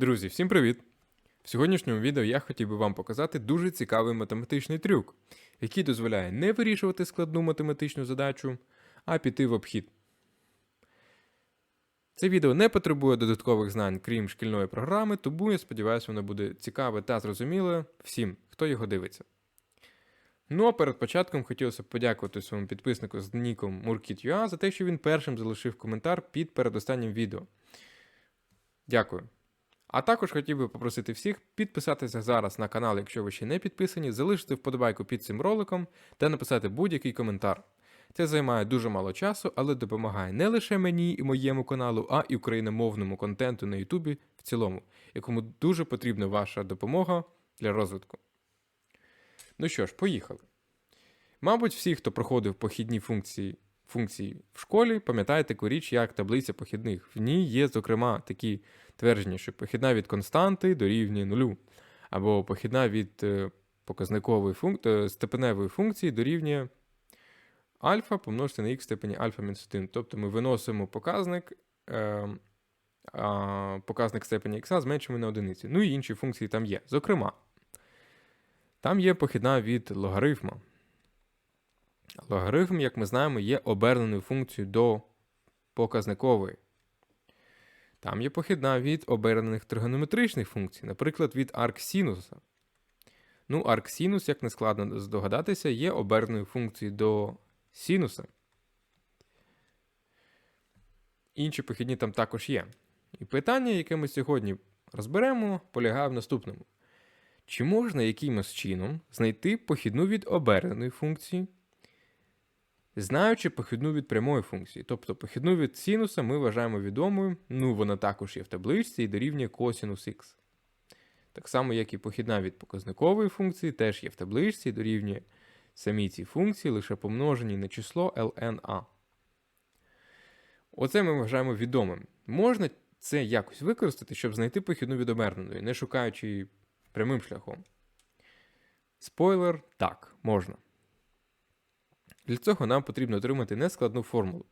Друзі, всім привіт! В сьогоднішньому відео я хотів би вам показати дуже цікавий математичний трюк, який дозволяє не вирішувати складну математичну задачу, а піти в обхід. Це відео не потребує додаткових знань, крім шкільної програми, тому я сподіваюся, воно буде цікаве та зрозуміле всім, хто його дивиться. Ну а перед початком хотілося б подякувати своєму підписнику з ніком Murkit.ua за те, що він першим залишив коментар під передостаннім відео. Дякую. А також хотів би попросити всіх підписатися зараз на канал, якщо ви ще не підписані, залишити вподобайку під цим роликом та написати будь-який коментар. Це займає дуже мало часу, але допомагає не лише мені і моєму каналу, а і україномовному контенту на Ютубі в цілому, якому дуже потрібна ваша допомога для розвитку. Ну що ж, поїхали. Мабуть, всі, хто проходив похідні функції функції в школі, пам'ятають таку річ, як таблиця похідних. В ній є, зокрема, такі твердження, що похідна від константи дорівнює нулю, або похідна від е, показникової функ... е, степеневої функції дорівнює альфа помножити на х степені альфа мінус 1. Тобто ми виносимо показник, е, показник степені х зменшуємо на одиниці. Ну і інші функції там є. Зокрема, там є похідна від логарифма. Логарифм, як ми знаємо, є оберненою функцією до показникової. Там є похідна від обернених тригонометричних функцій, наприклад, від арксінуса. Ну, арксінус, як не складно здогадатися, є оберненою функцією до синуса. Інші похідні там також є. І питання, яке ми сьогодні розберемо, полягає в наступному: чи можна якимось чином знайти похідну від оберненої функції? Знаючи похідну від прямої функції. Тобто похідну від синуса ми вважаємо відомою, ну вона також є в табличці і дорівнює косінус х. Так само, як і похідна від показникової функції, теж є в табличці і дорівнює самій цій функції, лише помножені на число lna. Оце ми вважаємо відомим. Можна це якось використати, щоб знайти похідну від оберненої, не шукаючи її прямим шляхом. Спойлер, так, можна. Для цього нам потрібно отримати нескладну формулу.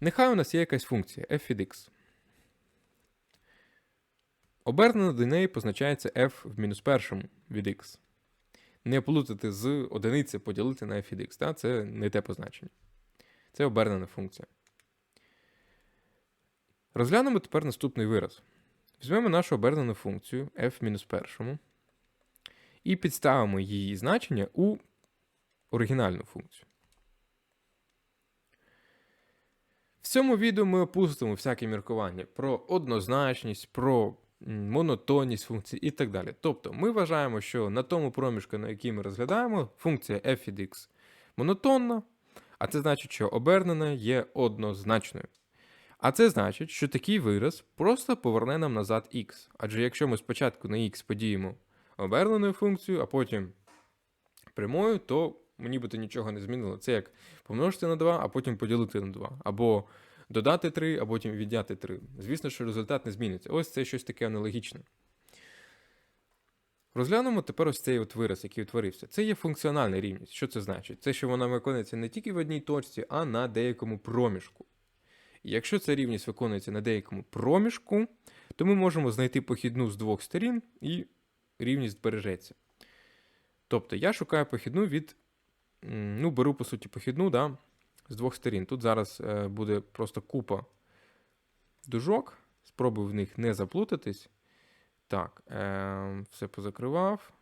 Нехай у нас є якась функція f від x. Обернена до неї позначається f в мінус першому від x. Не плутати з одиниці поділити на f від x. Та? Це не те позначення. Це обернена функція. Розглянемо тепер наступний вираз. Візьмемо нашу обернену функцію f в мінус першому і підставимо її значення у оригінальну функцію. В цьому відео ми опустимо всякі міркування про однозначність, про монотонність функцій і так далі. Тобто ми вважаємо, що на тому проміжку, на який ми розглядаємо, функція f від x монотонна, а це значить, що обернена є однозначною. А це значить, що такий вираз просто поверне нам назад x. Адже якщо ми спочатку на x подіємо оберненою функцією, а потім прямою, то нібито нічого не змінило. Це як помножити на 2, а потім поділити на 2. Або додати 3, а потім відняти 3. Звісно, що результат не зміниться. Ось це щось таке аналогічне. Розглянемо тепер ось цей от вираз, який утворився. Це є функціональна рівність. Що це значить? Це що вона виконується не тільки в одній точці, а на деякому проміжку. І якщо ця рівність виконується на деякому проміжку, то ми можемо знайти похідну з двох сторін і рівність збережеться. Тобто я шукаю похідну від ну, беру, по суті, похідну да, з двох сторін. Тут зараз е, буде просто купа дужок. Спробую в них не заплутатись. Так, е, все позакривав.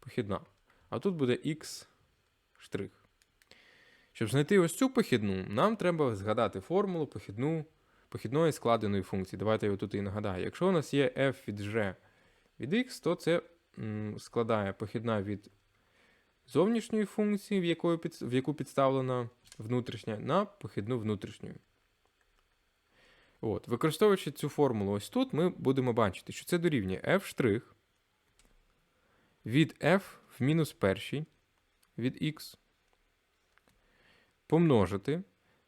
Похідна. А тут буде X штрих. Щоб знайти ось цю похідну, нам треба згадати формулу похідну, похідної складеної функції. Давайте я тут і нагадаю. Якщо у нас є f від g від x, то це складає похідна від зовнішньої функції, в, якої під, в яку підставлена внутрішня, на похідну внутрішню. От, Використовуючи цю формулу ось тут, ми будемо бачити, що це дорівнює f' від f в мінус першій від x помножити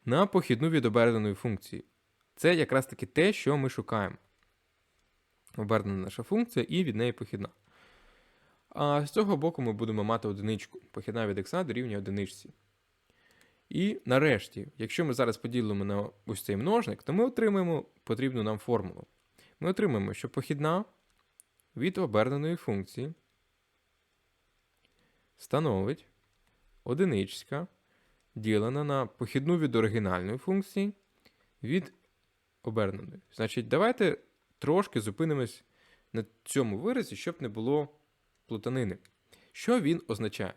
на похідну від оберненої функції. Це якраз таки те, що ми шукаємо. Обернена наша функція і від неї похідна. А з цього боку ми будемо мати одиничку. Похідна від х дорівнює одиничці. І нарешті, якщо ми зараз поділимо на ось цей множник, то ми отримаємо потрібну нам формулу. ми отримаємо, що похідна від оберненої функції становить одиничка ділена на похідну від оригінальної функції від оберненої. Значить, давайте трошки зупинимось на цьому виразі, щоб не було плутанини. Що він означає?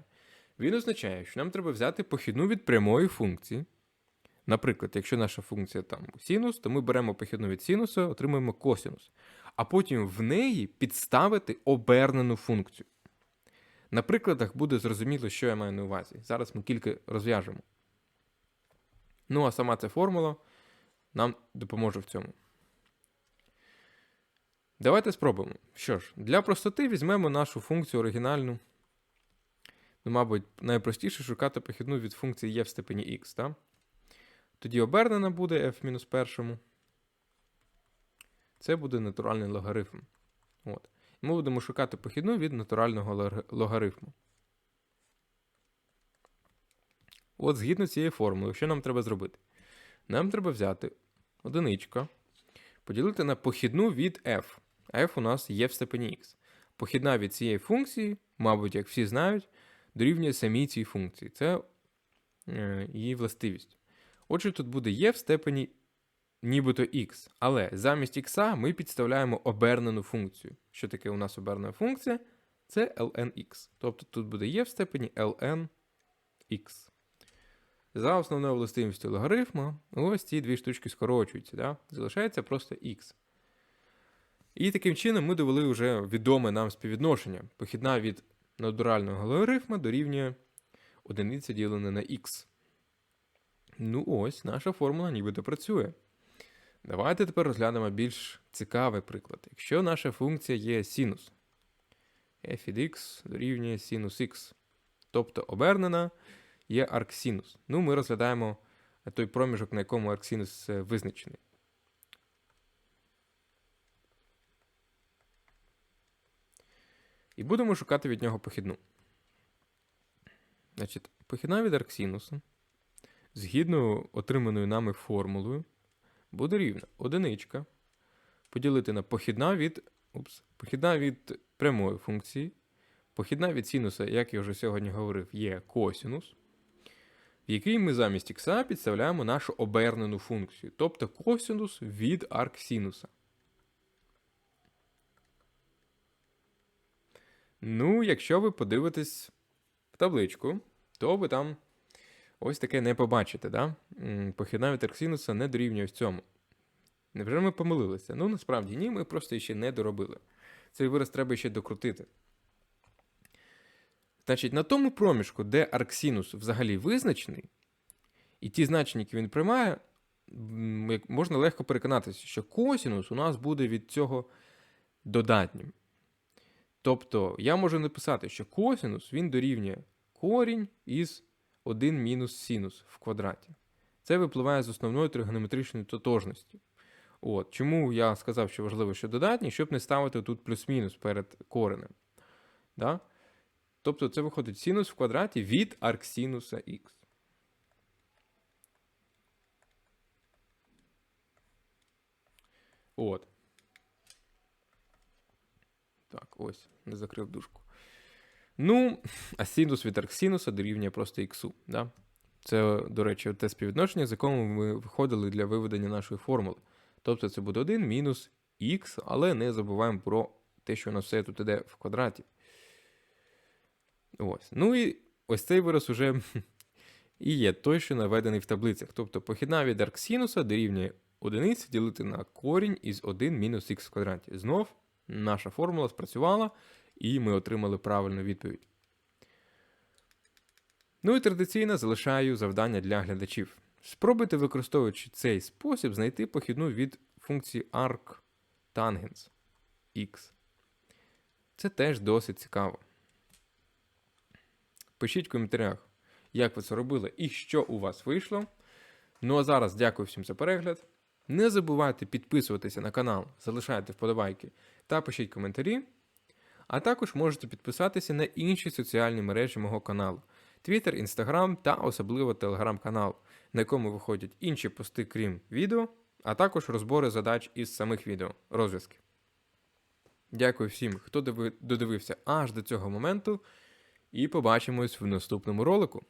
Він означає, що нам треба взяти похідну від прямої функції. Наприклад, якщо наша функція там синус, то ми беремо похідну від синуса, отримуємо косинус. А потім в неї підставити обернену функцію. На прикладах буде зрозуміло, що я маю на увазі. Зараз ми кілька розв'яжемо. Ну, а сама ця формула нам допоможе в цьому. Давайте спробуємо. Що ж, для простоти візьмемо нашу функцію оригінальну. Ну, мабуть, найпростіше шукати похідну від функції e в степені x. Так? Тоді обернена буде f першому. Це буде натуральний логарифм. От. І ми будемо шукати похідну від натурального логарифму. От згідно цієї формули, що нам треба зробити? Нам треба взяти одиничка, поділити на похідну від f. f у нас є в степені x. Похідна від цієї функції, мабуть, як всі знають, дорівнює самій цій функції. Це е, її властивість. Отже, тут буде є в степені нібито x. Але замість x ми підставляємо обернену функцію. Що таке у нас обернена функція? Це lnx. Тобто тут буде є в степені lnx. За основною властивістю логарифму, ось ці дві штучки скорочуються. Да? Залишається просто x. І таким чином ми довели вже відоме нам співвідношення. Похідна від натурального логарифма дорівнює одиниця ділене на x. Ну ось, наша формула нібито працює. Давайте тепер розглянемо більш цікавий приклад. Якщо наша функція є синус, f від x дорівнює синус x, тобто обернена є арксинус. Ну, ми розглядаємо той проміжок, на якому арксинус е, визначений. І будемо шукати від нього похідну. Значить, похідна від арксинуса, згідно отриманою нами формулою, буде рівна одиничка поділити на похідна від, упс, похідна від прямої функції. Похідна від синуса, як я вже сьогодні говорив, є косинус, в який ми замість х підставляємо нашу обернену функцію, тобто косинус від арксинуса. Ну, якщо ви подивитесь в табличку, то ви там ось таке не побачите. Да? Похідна від арксинуса не дорівнює в цьому. Невже ми помилилися? Ну, насправді ні, ми просто ще не доробили. Цей вираз треба ще докрутити. Значить, на тому проміжку, де арксинус взагалі визначений, і ті значення, які він приймає, можна легко переконатися, що косінус у нас буде від цього додатнім. Тобто я можу написати, що косінус він дорівнює корінь із 1 мінус синус в квадраті. Це випливає з основної тригонометричної тотожності. От. Чому я сказав, що важливо, що додатні, щоб не ставити тут плюс-мінус перед коренем. Да? Тобто це виходить синус в квадраті від арксинуса х. От. Так, ось, не закрив дужку. Ну, а синус від арксинуса дорівнює просто х. Да? Це, до речі, те співвідношення, з якому ми виходили для виведення нашої формули. Тобто це буде 1 мінус х, але не забуваємо про те, що у нас все тут іде в квадраті. Ось. Ну і ось цей вираз уже і є той, що наведений в таблицях. Тобто похідна від арксинуса дорівнює 1 ділити на корінь із 1 мінус х в квадраті. Знов наша формула спрацювала, і ми отримали правильну відповідь. Ну і традиційно залишаю завдання для глядачів. Спробуйте, використовуючи цей спосіб, знайти похідну від функції arctangents x. Це теж досить цікаво. Пишіть в коментарях, як ви це робили і що у вас вийшло. Ну а зараз дякую всім за перегляд. Не забувайте підписуватися на канал, залишайте вподобайки та пишіть коментарі. А також можете підписатися на інші соціальні мережі мого каналу: Twitter, Instagram та особливо телеграм-канал, на якому виходять інші пости, крім відео, а також розбори задач із самих відео, розв'язки. Дякую всім, хто додивився аж до цього моменту, і побачимось в наступному ролику.